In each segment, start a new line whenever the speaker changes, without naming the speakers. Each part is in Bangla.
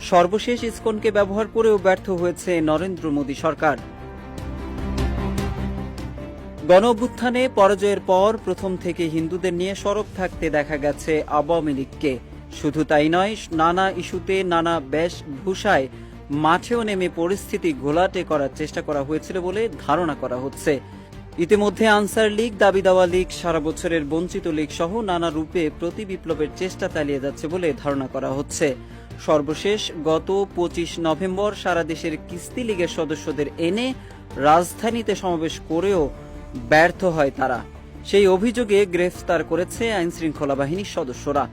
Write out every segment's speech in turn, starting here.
সর্বশেষ ইসকনকে ব্যবহার করেও ব্যর্থ হয়েছে নরেন্দ্র মোদী সরকার। গণ অভ্যুত্থানে পরাজয়ের পর প্রথম থেকে হিন্দুদের নিয়ে সরব থাকতে দেখা গেছে আওয়ামী লীগকে। শুধু তাই নয়, নানা ইস্যুতে নানা বেশভূষায় মাঠেও নেমে পরিস্থিতি ঘোলাটে করার চেষ্টা করা হয়েছিল বলে ধারণা করা হচ্ছে। ইতিমধ্যে আনসার লীগ, দাবি দাওয়া লীগ, সারা বছরের বঞ্চিত লীগ সহ নানা রূপে প্রতি বিপ্লবের চেষ্টা চালিয়ে যাচ্ছে বলে ধারণা করা হচ্ছে। সর্বশেষ গত পঁচিশ নভেম্বর সারা দেশের কিস্তি লীগের সদস্যদের এনে রাজধানীতে সমাবেশ করেও ব্যর্থ হয় তারা। সেই অভিযোগে গ্রেফতার করেছে আইনশৃঙ্খলা বাহিনীর সদস্যরা।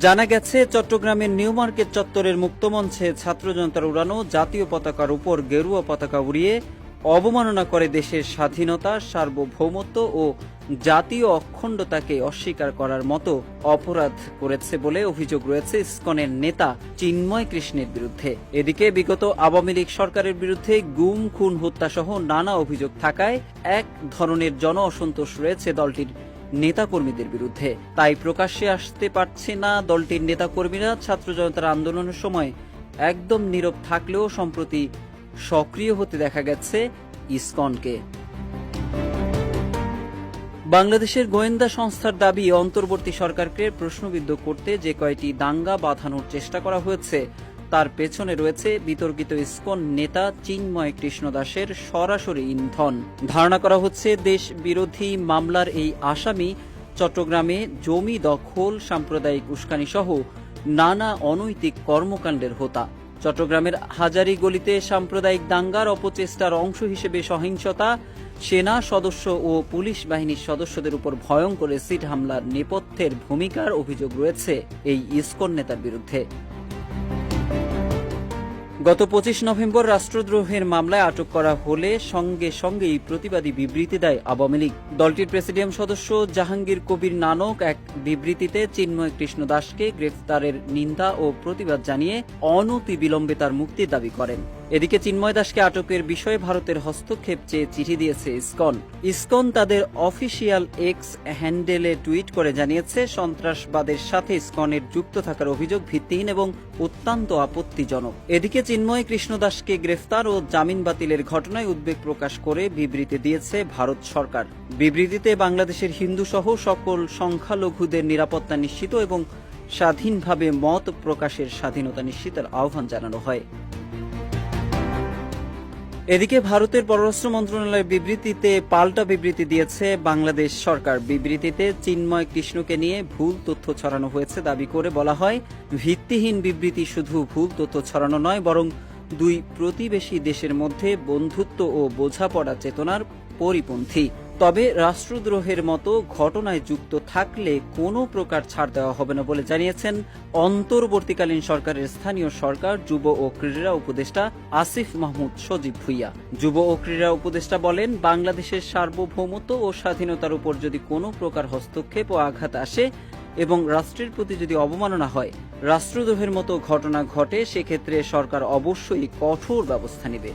জানা গেছে, চট্টগ্রামের নিউ মার্কেট চত্বরের মুক্তমঞ্চে ছাত্র জনতার উড়ানো জাতীয় পতাকার উপর গেরুয়া পতাকা উড়িয়ে অবমাননা করে দেশের স্বাধীনতা, সার্বভৌমত্ব ও জাতীয় অখণ্ডতাকে অস্বীকার করার মতো অপরাধ করেছে বলে অভিযোগ রয়েছে ইসকনের নেতা চিন্ময় কৃষ্ণের বিরুদ্ধে। এদিকে বিগত আওয়ামী লীগ সরকারের বিরুদ্ধে গুম, খুন হত্যা সহ নানা অভিযোগ থাকায় এক ধরনের জন অসন্তোষ রয়েছে দলটির নেতাকর্মীদের বিরুদ্ধে। তাই প্রকাশ্যে আসতে পারছে না দলটির নেতাকর্মীরা। ছাত্র জনতার আন্দোলনের সময় একদম নীরব থাকলেও সম্প্রতি সক্রিয় হতে দেখা গেছে ইসকনকে। বাংলাদেশের গোয়েন্দা সংস্থার দাবি, অন্তর্বর্তী সরকারকে প্রশ্নবিদ্ধ করতে যে কয়টি দাঙ্গা বাঁধানোর চেষ্টা করা হয়েছে, তার পেছনে রয়েছে বিতর্কিত ইসকন নেতা চিন্ময় কৃষ্ণ দাসের সরাসরি ইন্ধন। ধারণা করা হচ্ছে, দেশ বিরোধী মামলার এই আসামি চট্টগ্রামে জমি দখল, সাম্প্রদায়িক উস্কানি সহ নানা অনৈতিক কর্মকাণ্ডের হোতা। চট্টগ্রামের হাজারি গলিতে সাম্প্রদায়িক দাঙ্গার অপচেষ্টার অংশ হিসেবে সহিংসতা সেনা সদস্য ও পুলিশ বাহিনীর সদস্যদের উপর ভয়ঙ্কর এসিড হামলার নেপথ্যের ভূমিকার অভিযোগ রয়েছে এই ইসকন নেতার বিরুদ্ধে। গত পঁচিশ নভেম্বর রাষ্ট্রদ্রোহের মামলায় আটক করা হলে সঙ্গে সঙ্গেই প্রতিবাদী বিবৃতি দেয় আওয়ামী লীগ। দলটির প্রেসিডিয়াম সদস্য জাহাঙ্গীর কবির নানক এক বিবৃতিতে চিন্ময় কৃষ্ণ দাসকে গ্রেফতারের নিন্দা ও প্রতিবাদ জানিয়ে অনতি বিলম্বে তার মুক্তির দাবি করেন। এদিকে চিন্ময় দাসকে আটকের বিষয়ে ভারতের হস্তক্ষেপ চেয়ে চিঠি দিয়েছে ইসকন। ইসকন তাদের অফিসিয়াল এক্স হ্যান্ডেলে টুইট করে জানিয়েছে, সন্ত্রাসবাদের সাথে ইসকনের যুক্ত থাকার অভিযোগ ভিত্তিহীন এবং অত্যন্ত আপত্তিজনক। এদিকে চিন্ময় কৃষ্ণ দাসকে গ্রেফতার ও জামিন বাতিলের ঘটনায় উদ্বেগ প্রকাশ করে বিবৃতি দিয়েছে ভারত সরকার। বিবৃতিতে বাংলাদেশের হিন্দু সহ সকল সংখ্যালঘুদের নিরাপত্তা নিশ্চিত এবং স্বাধীনভাবে মত প্রকাশের স্বাধীনতা নিশ্চিতের আহ্বান জানানো হয়। এদিকে ভারতের পররাষ্ট্র মন্ত্রণালয়ের বিবৃতিতে পাল্টা বিবৃতি দিয়েছে বাংলাদেশ সরকার। বিবৃতিতে চিন্ময় কৃষ্ণকে নিয়ে ভুল তথ্য ছড়ানো হয়েছে দাবি করে বলা হয়, ভিত্তিহীন বিবৃতি শুধু ভুল তথ্য ছড়ানো নয়, বরং দুই প্রতিবেশী দেশের মধ্যে বন্ধুত্ব ও বোঝাপড়া চেতনার পরিপন্থী। তবে রাষ্ট্রদ্রোহের মতো ঘটনায় যুক্ত থাকলে কোনো প্রকার ছাড় দেওয়া হবে না বলে জানিয়েছেন অন্তর্বর্তীকালীন সরকারের স্থানীয় সরকার, যুব ও ক্রীড়া উপদেষ্টা আসিফ মাহমুদ সজীব ভুইয়া। যুব ও ক্রীড়া উপদেষ্টা বলেন, বাংলাদেশের সার্বভৌমত্ব ও স্বাধীনতার উপর যদি কোনো প্রকার হস্তক্ষেপ ও আঘাত আসে এবং রাষ্ট্রের প্রতি যদি অবমাননা হয়, রাষ্ট্রদ্রোহের মতো ঘটনা ঘটে, সেক্ষেত্রে সরকার অবশ্যই কঠোর ব্যবস্থা নেবে।